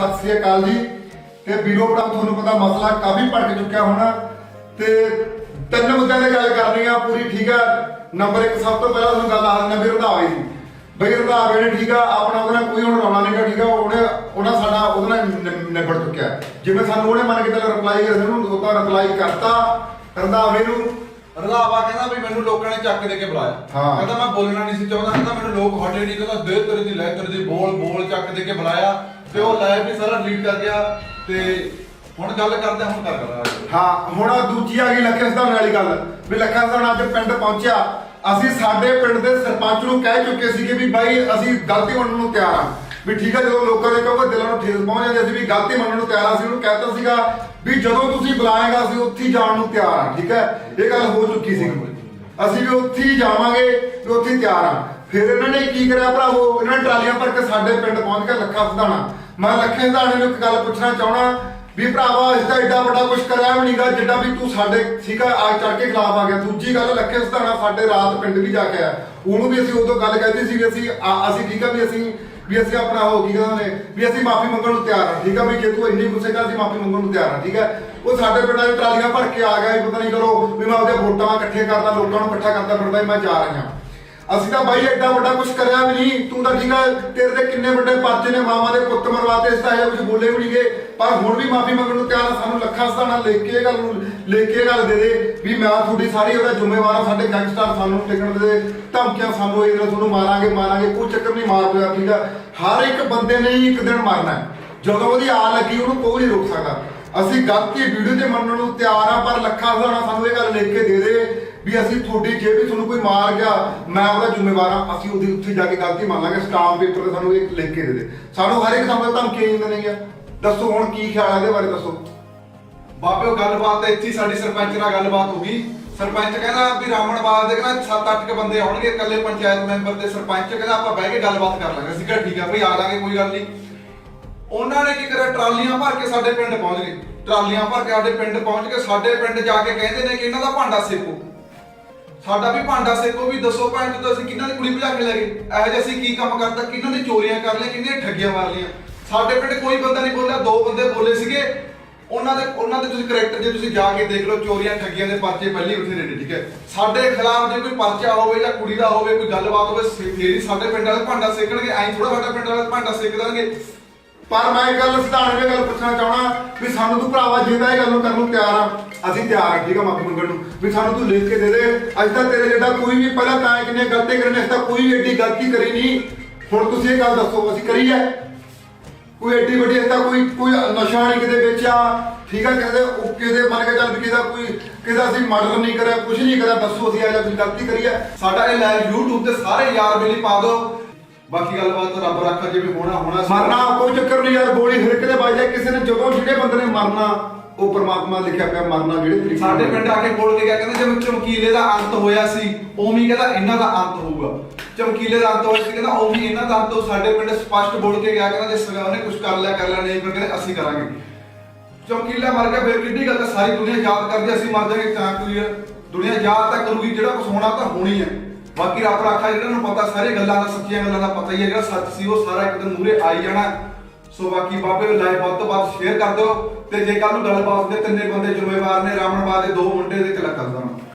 ਸਤਿ ਸ੍ਰੀ ਅਕਾਲ ਜੀ। ਤੇ ਵੀਰੋ ਭਰਾ ਤੁਹਾਨੂੰ ਪਤਾ ਮਸਲਾ ਕਾਫੀ ਭੜਕ ਚੁੱਕਿਆ ਹੋਣਾ। ਤੇ ਤਿੰਨ ਮੁੱਦਿਆਂ ਤੇ ਗੱਲ ਕਰਨੀ ਆ ਪੂਰੀ ਠੀਕ ਆ। ਨੰਬਰ 1 ਸਭ ਤੋਂ ਪਹਿਲਾਂ ਤੁਹਾਨੂੰ ਗੱਲ ਆ ਨੰਬਰ ਰੰਧਾਵੇ ਦੀ। ਬਈ ਰੰਧਾਵੇ ਨੇ ਠੀਕ ਆ ਆਪਣਾ ਉਹਦੇ ਨਾਲ ਕੋਈ ਹੁਣ ਰੌਲਾ ਨਹੀਂਗਾ ਠੀਕ ਆ। ਉਹਨੇ ਉਹਨਾਂ ਸਾਡਾ ਉਹਦੇ ਨਾਲ ਨਿਬੜ ਚੁੱਕਿਆ। ਜਿਵੇਂ ਸਾਨੂੰ ਉਹਨੇ ਮੰਨ ਕੇ ਚੱਲ ਰਿਪਲਾਈ ਕਰਿਆ ਸਾਨੂੰ ਉਹ ਤਾਂ ਰਿਪਲਾਈ ਕਰਤਾ ਰੰਧਾਵੇ ਨੂੰ। ਰੰਧਾਵਾ ਕਹਿੰਦਾ ਵੀ ਮੈਨੂੰ ਲੋਕਾਂ ਨੇ ਚੱਕ ਦੇ ਕੇ ਬੁਲਾਇਆ। ਹਾਂ। ਕਹਿੰਦਾ ਮੈਂ ਬੋਲਣਾ ਨਹੀਂ ਸੀ ਚਾਹੁੰਦਾ ਕਹਿੰਦਾ ਮੈਨੂੰ ਲੋਕ ਹਟੇ ਨਹੀਂ ਕਹਿੰਦਾ ਦੇ ਤੇਰੇ ਦੀ ਲੈ ਤੇਰੇ ਦੀ ਬੋਲ ਬੋਲ ਚੱਕ ਦੇ ਕੇ ਬੁਲਾਇਆ। ਤੇ ਉਹ ਲਾਈਵ ਵੀ ਸਾਰਾ ਡਿਲੀਟ ਕਰ ਗਿਆ ਤੇ ਹੁਣ ਗੱਲ ਕਰਦੇ ਹਾਂ, ਹੁਣ ਕਰ ਕਰਾਂ। ਹਾਂ ਹੁਣ ਦੂਜੀ ਆ ਗਈ ਲੱਖੇ ਸਦਾਨ ਵਾਲੀ ਗੱਲ। ਵੀ ਲੱਖਾ ਸਦਾਨ ਅੱਜ ਪਿੰਡ ਪਹੁੰਚਿਆ। ਅਸੀਂ ਸਾਡੇ ਪਿੰਡ ਦੇ ਸਰਪੰਚ ਨੂੰ ਕਹਿ ਚੁੱਕੇ ਸੀਗੇ ਵੀ ਬਾਈ ਅਸੀਂ ਗਲਤੀ ਮੰਨਣ ਨੂੰ ਤਿਆਰ ਆ। ਵੀ ਠੀਕ ਆ ਜਦੋਂ ਲੋਕਾਂ ਦੇ ਕਹੋਗੇ ਦਿਲਾਂ ਨੂੰ ਠੇਸ ਪਹੁੰਚ ਜਾਂਦੇ ਅਸੀਂ ਵੀ ਗਲਤੀ ਮੰਨਣ ਨੂੰ ਤਿਆਰ ਆ। ਅਸੀਂ ਉਹਨੂੰ ਕਹਿਤਾ ਸੀਗਾ ਵੀ ਜਦੋਂ ਤੁਸੀਂ ਬੁਲਾਏਗਾ ਅਸੀਂ ਉੱਥੇ ਹੀ ਜਾਣ ਨੂੰ ਤਿਆਰ ਆ ਠੀਕ ਹੈ ਇਹ ਗੱਲ ਹੋ ਚੁੱਕੀ ਸੀ। ਅਸੀਂ ਵੀ ਉੱਥੇ ਹੀ ਜਾਵਾਂਗੇ ਵੀ ਉੱਥੇ ਹੀ ਤਿਆਰ ਆ। ਫਿਰ ਇਹਨਾਂ ਨੇ ਕੀ ਕਰਿਆ ਭਰਾਵੋ ਇਹਨਾਂ ਨੇ ਟਰਾਲੀਆਂ ਭਰ ਕੇ ਸਾਡੇ ਪਿੰਡ ਪਹੁੰਚ ਕੇ ਲੱਖਾ ਸਦਾਣਾ ਮੈਂ ਲੱਖੇ ਸਦਾਣੇ ਨੂੰ ਇੱਕ ਗੱਲ ਪੁੱਛਣਾ ਚਾਹਣਾ ਵੀ ਭਰਾਵਾ ਇਸ ਦਾ ਐਡਾ ਵੱਡਾ ਕੁਝ ਕਰਿਆ ਵੀ ਨਹੀਂਗਾ ਜਿੱਡਾ ਵੀ ਤੂੰ ਸਾਡੇ ਸੀਗਾ ਆ ਚੜ ਕੇ ਖਿਲਾਫ ਆ ਗਿਆ। ਦੂਜੀ ਗੱਲ ਲੱਖੇ ਸਦਾਣਾ ਸਾਡੇ ਰਾਤ ਪਿੰਡ ਵੀ ਜਾ ਕੇ ਆਇਆ। ਉਹਨੂੰ ਵੀ ਅਸੀਂ ਉਦੋਂ ਗੱਲ ਕਹਿੰਦੇ ਸੀ ਵੀ ਅਸੀਂ ਆ- ਅਸੀਂ ਠੀਕ ਆ ਵੀ ਅਸੀਂ ਵੀ ਅਸੀਂ ਆਪਣਾ ਹੋ ਕੀ ਕਹਿੰਦੇ ਨੇ ਵੀ ਅਸੀਂ ਮਾਫੀ ਮੰਗਣ ਨੂੰ ਤਿਆਰ ਹਾਂ ਠੀਕ ਆ ਵੀ ਜੇ ਤੂੰ ਇੰਨੀ ਗੁੱਸੇ ਕਰ ਅਸੀਂ ਮਾਫੀ ਮੰਗਣ ਨੂੰ ਤਿਆਰ ਹਾਂ ਠੀਕ ਹੈ ਉਹ ਸਾਡੇ ਪਿੰਡਾਂ ਦੀ ਟਰਾਲੀਆਂ ਭਰ ਕੇ ਆ ਗਿਆ ਵੀ ਪਤਾ ਨਹੀਂ ਕਰੋ ਵੀ ਮੈਂ ਉਹਦੇ ਵੋਟਾਂ ਇਕੱਠੇ ਕਰਦਾ ਲੋਕਾਂ ਨੂੰ ਇਕੱਠਾ ਕਰਦਾ ਫਿਰਦਾ ਸੀ, ਮੈਂ ਜਾ ਰਿਹਾ। ਅਸੀਂ ਤਾਂ ਬਾਈ ਐਡਾ ਵੱਡਾ ਕੁਝ ਕਰਿਆ ਵੀ ਨਹੀਂ। ਤੂੰ ਤਾਂ ਠੀਕ ਆ, ਤੇਰੇ ਤੇ ਕਿੰਨੇ ਵੱਡੇ ਪਰਚੇ ਨੇ, ਮਾਵਾਂ ਦੇ ਪੁੱਤ ਮਰਵਾਤੇ, ਇਸ ਤਾਂ ਇਹ ਕੁਝ ਬੋਲੇ ਵੀ ਨਹੀਂਗੇ ਪਰ ਹੁਣ ਵੀ ਮਾਫੀ ਮੰਗਣ ਨੂੰ ਤਿਆਰ ਆ, ਸਾਨੂੰ ਲੱਖਾਂ ਸਦਾਣਾ ਲੈ ਕੇ ਇਹ ਗੱਲ ਨੂੰ, ਲੈ ਕੇ ਇਹ ਗੱਲ ਦੇ ਦੇ ਵੀ ਮੈਂ ਤੁਹਾਡੀ ਸਾਰੀ ਉਹਦਾ ਜ਼ਿੰਮੇਵਾਰ ਆ, ਸਾਡੇ ਗੈਂਗਸਟਰ ਸਾਨੂੰ ਟਿਕਣ ਦੇ ਧਮਕੀਆਂ ਸਾਨੂੰ ਇਹ ਤੁਹਾਨੂੰ ਮਾਰਾਂਗੇ ਮਾਰਾਂਗੇ, ਕੋਈ ਚੱਕਰ ਨਹੀਂ ਮਾਰ ਪਿਆ ਠੀਕ ਆ? ਹਰ ਇੱਕ ਬੰਦੇ ਨੇ ਹੀ ਇੱਕ ਦਿਨ ਮਰਨਾ ਜਦੋਂ ਉਹਦੀ ਆ ਲੱਗੀ, ਉਹਨੂੰ ਕੋਈ ਨਹੀਂ ਰੋਕ ਸਕਦਾ। ਅਸੀਂ ਗਲਤੀ ਵੀਡੀਓ ਤੇ ਮੰਨਣ ਨੂੰ ਤਿਆਰ ਆ, ਪਰ ਲੱਖਾਂ ਹਜ਼ਾਰਾਂ ਸਾਨੂੰ ਇਹ ਗੱਲ ਲਿਖ ਕੇ ਦੇ ਦੇ। ਵੀ ਅਸੀਂ ਤੁਹਾਡੀ ਜੇ ਵੀ ਤੁਹਾਨੂੰ ਕੋਈ ਮਾਰ ਗਿਆ, ਮੈਂ ਉਹਦਾ ਜ਼ਿੰਮੇਵਾਰ ਹਾਂ, ਅਸੀਂ ਉਹਦੀ ਉੱਥੇ ਜਾ ਕੇ ਗਲਤੀ ਮੰਨ ਲਾਂਗੇ, ਸਟਾਮ ਪੇਪਰ ਤੇ ਸਾਨੂੰ ਇਹ ਲਿਖ ਕੇ ਦੇ ਦੇ। ਸਾਨੂੰ ਹਰ ਇੱਕ ਸਮੇਂ ਧਮਕੀਆਂ ਦਿੰਦੇ ਨੇ ਗਿਆ ਦੱਸੋ ਹੁਣ ਕੀ ਖਿਆਲ ਆ ਇਹਦੇ ਬਾਰੇ, ਦੱਸੋ। ਬਾਬੇ ਗੱਲਬਾਤ ਤਾਂ ਇੱਥੇ ਸਾਡੀ ਸਰਪੰਚ ਨਾਲ ਗੱਲਬਾਤ ਹੋ ਗਈ। ਸਰਪੰਚ ਕਹਿੰਦਾ ਵੀ ਰਾਮਣਵਾਲ ਦੇ ਕਹਿੰਦਾ 7-8 ਕੇ ਬੰਦੇ ਆਉਣਗੇ, ਇਕੱਲੇ ਪੰਚਾਇਤ ਮੈਂਬਰ ਤੇ ਸਰਪੰਚ, ਕਹਿੰਦਾ ਆਪਾਂ ਬਹਿ ਕੇ ਗੱਲਬਾਤ ਕਰ ਲਾਂਗੇ। ਅਸੀਂ ਕਿਹਾ ਠੀਕ ਆ ਭਈ ਆ ਲਾਂਗੇ, ਕੋਈ ਗੱਲ ਨਹੀਂ। ਉਹਨਾਂ ਨੇ ਕੀ ਕਰਿਆ? ਟਰਾਲੀਆਂ ਭਰ ਕੇ ਸਾਡੇ ਪਿੰਡ ਪਹੁੰਚ ਗਏ। ਟਰਾਲੀਆਂ ਭਰ ਕੇ ਸਾਡੇ ਪਿੰਡ ਪਹੁੰਚ ਕੇ ਸਾਡੇ ਪਿੰਡ ਜਾ ਕੇ ਕਹਿੰਦੇ ਨੇ ਕਿ ਇਹਨਾਂ ਦਾ ਭਾਂਡਾ ਸੇਕੋ। ਸਾਡਾ ਵੀ ਭਾਂਡਾ ਸੇਕੋ ਵੀ ਦੱਸੋ ਭੈਣ ਜਦੋਂ ਅਸੀਂ ਕਿਹਨਾਂ ਦੀ ਕੁੜੀ ਭਜਾ ਕੇ ਲੈ ਗਏ? ਇਹੋ ਜਿਹਾ ਅਸੀਂ ਕੀ ਕੰਮ ਕਰਤਾ? ਕਿਹਨਾਂ ਦੀ ਚੋਰੀਆਂ ਕਰ ਲਈਆਂ? ਕਿਹਨਾਂ ਠੱਗੀਆਂ ਮਾਰ ਲਈਆਂ? ਸਾਡੇ ਪਿੰਡ ਕੋਈ ਬੰਦਾ ਨਹੀਂ ਬੋਲਿਆ, ਦੋ ਬੰਦੇ ਬੋਲੇ ਸੀਗੇ। ਉਹਨਾਂ ਦੇ ਉਹਨਾਂ ਦੇ ਤੁਸੀਂ ਕਰੈਕਟਰ ਜੇ ਤੁਸੀਂ ਜਾ ਕੇ ਦੇਖ ਲਓ, ਚੋਰੀਆਂ, ਠੱਗੀਆਂ ਦੇ ਪਰਚੇ ਪਹਿਲੇ ਉੱਥੇ ਨੇ, ਠੀਕ ਹੈ? ਸਾਡੇ ਖਿਲਾਫ ਜੇ ਕੋਈ ਪਰਚਾ ਹੋਵੇ ਜਾਂ ਕੁੜੀ ਦਾ ਹੋਵੇ, ਕੋਈ ਗੱਲਬਾਤ ਹੋਵੇ, ਸੇ- ਫੇਰ ਹੀ ਸਾਡੇ ਪਿੰਡ ਵਾਲੇ ਭਾਂਡਾ ਸੇਕਣਗੇ। ਐਂ ਥੋੜਾ ਸਾਡਾ ਪਿੰਡ ਵਾਲੇ ਭਾਂਡਾ ਸੇਕ ਦੇਣਗੇ। ਪਰ ਮੈਂ ਇੱਕ ਗੱਲ ਸਿਧਾਰਨ ਇਹ ਗੱਲ ਪੁੱਛਣਾ ਚਾਹਣਾ ਵੀ ਸਾਨੂੰ ਤੂੰ ਭਰਾਵਾ ਜਿੰਦਾ ਇਹ ਗੱਲ ਨੂੰ ਕਰਨ ਨੂੰ ਤਿਆਰ ਆ, ਅਸੀਂ ਤਿਆਰ ਆ, ਠੀਕ ਆ ਮਾਫੀ ਮੰਗਣ ਨੂੰ। ਵੀ ਸਾਨੂੰ ਤੂੰ ਲਿਖ ਕੇ ਦੇ ਦੇ, ਅੱਜ ਤੱਕ ਤੇਰੇ ਜਿਹੜਾ ਕੋਈ ਵੀ ਪਹਿਲਾਂ ਤਾਂ ਕਿੰਨੇ ਗਲਤੀ ਕਰਨੇ ਤਾਂ ਕੋਈ ਵੀ ਐਡੀ ਗਲਤੀ ਕਰੀ ਨਹੀਂ। ਹੁਣ ਤੁਸੀਂ ਇਹ ਗੱਲ ਦੱਸੋ, ਅਸੀਂ ਕਰੀ ਹੈ ਕੋਈ ਐਡੀ ਵੱਡੀ ਤਾਂ ਕੋਈ ਕੋਈ ਨਸ਼ਾ ਨਹੀਂ ਕਿਤੇ ਵੇਚਿਆ। ਠੀਕ ਆ, ਕਹਿੰਦੇ ਉਹ ਕਿਤੇ ਮੰਨ ਕੇ ਚੱਲ ਕਿਸੇ ਦਾ ਕੋਈ ਕਿਦਾ ਅਸੀਂ ਮਰਡਰ ਨਹੀਂ ਕਰਿਆ ਕੁਝ ਨਹੀਂ ਕਰਿਆ ਦੱਸੋ ਅਸੀਂ ਇਹ ਜਿਹਾ ਕੋਈ ਗਲਤੀ ਕਰੀ ਹੈ ਸਾਡਾ ਇਹ ਲਾਈਵ YouTube ਤੇ ਸਾਰੇ ਯਾਰ ਬੇਲੀ ਪਾ ਦਿਓ। ਬਾਕੀ ਗੱਲਬਾਤ ਰੱਬ ਰੱਖਾ ਜਿਵੇਂ ਹੋਣਾ ਹੋਣਾ ਸੀ। ਮਰਨਾ ਕੋਈ ਚੱਕਰ ਨਹੀਂ ਯਾਰ ਗੋਲੀ ਹਰ ਕਿਤੇ ਵੱਜ ਜਾਏ ਕਿਸੇ ਨੇ ਜਦੋਂ ਜਿਹੜੇ ਬੰਦੇ ਨੇ ਮਰਨਾ ਉਹ ਪਰਮਾਤਮਾ ਲਿਖਿਆ ਪਿਆ ਮਰਨਾ ਜਿਹੜੇ ਤਰੀਕੇ ਨਾਲ। ਸਾਡੇ ਪਿੰਡ ਆ ਕੇ ਬੋਲ ਕੇ ਗਿਆ ਕਹਿੰਦਾ ਜਿਵੇਂ ਚਮਕੀਲੇ ਦਾ ਅੰਤ ਹੋਇਆ ਸੀ ਉਵੇਂ ਹੀ ਕਹਿੰਦਾ ਇਹਨਾਂ ਦਾ ਅੰਤ ਹੋਊਗਾ। ਚਮਕੀਲੇ ਦਾ ਅੰਤ ਹੋਇਆ ਸੀ ਕਹਿੰਦਾ ਉਵੇਂ ਹੀ ਇਹਨਾਂ ਦਾ ਅੰਤ ਸਾਡੇ ਪਿੰਡ ਸਪਸ਼ਟ ਬੋਲ ਕੇ ਗਿਆ ਕਹਿੰਦਾ ਜੇ ਸਰਕਾਰ ਨੇ ਕੁਝ ਕਰ ਲਿਆ ਕਰ ਲਿਆ ਨਹੀਂ ਫਿਰ ਕਹਿੰਦੇ ਅਸੀਂ ਕਰਾਂਗੇ। ਚਮਕੀਲਾ ਮਰ ਗਿਆ ਫਿਰ ਕਿੱਡੀ ਗੱਲ ਸਾਰੀ ਦੁਨੀਆ ਯਾਦ ਕਰਦੀ ਅਸੀਂ ਮਰ ਜਾਵਾਂਗੇ ਤਾਂ ਕੋਈ ਦੁਨੀਆ ਯਾਦ ਤਾਂ ਕਰੂਗੀ ਜਿਹੜਾ ਕੁਝ ਹੋਣਾ ਤਾਂ ਹੋਣੀ ਹੈ ਬਾਕੀ ਰੱਬ ਰਾਖਾ ਜਿਹੜਾ ਨੂੰ ਪਤਾ ਸਾਰੇ ਗੱਲਾਂ ਦਾ, ਸੱਚੀਆਂ ਗੱਲਾਂ ਦਾ ਪਤਾ ਹੀ ਹੈ, ਜਿਹੜਾ ਸੱਚ ਸੀ, ਉਹ ਸਾਰਾ ਇੱਕ ਦਿਨ ਮੂਰੇ ਆਈ ਜਾਣਾ। ਸੋ ਬਾਕੀ ਬਾਬੇ ਨੂੰ ਲਾਈਵ ਵੱਧ ਤੋਂ ਵੱਧ ਸ਼ੇਅਰ ਕਰ ਦਿਓ ਤੇ ਜੇ ਕੱਲ ਨੂੰ ਗੱਲਬਾਤ ਦੇ ਤਿੰਨੇ ਬੰਦੇ ਜ਼ਿੰਮੇਵਾਰ ਨੇ ਰਾਮਣਵਾਦ ਦੇ ਦੋ ਮੁੰਡੇ ਦੇ ਇੱਕ ਲੱਕਾ ਦਾ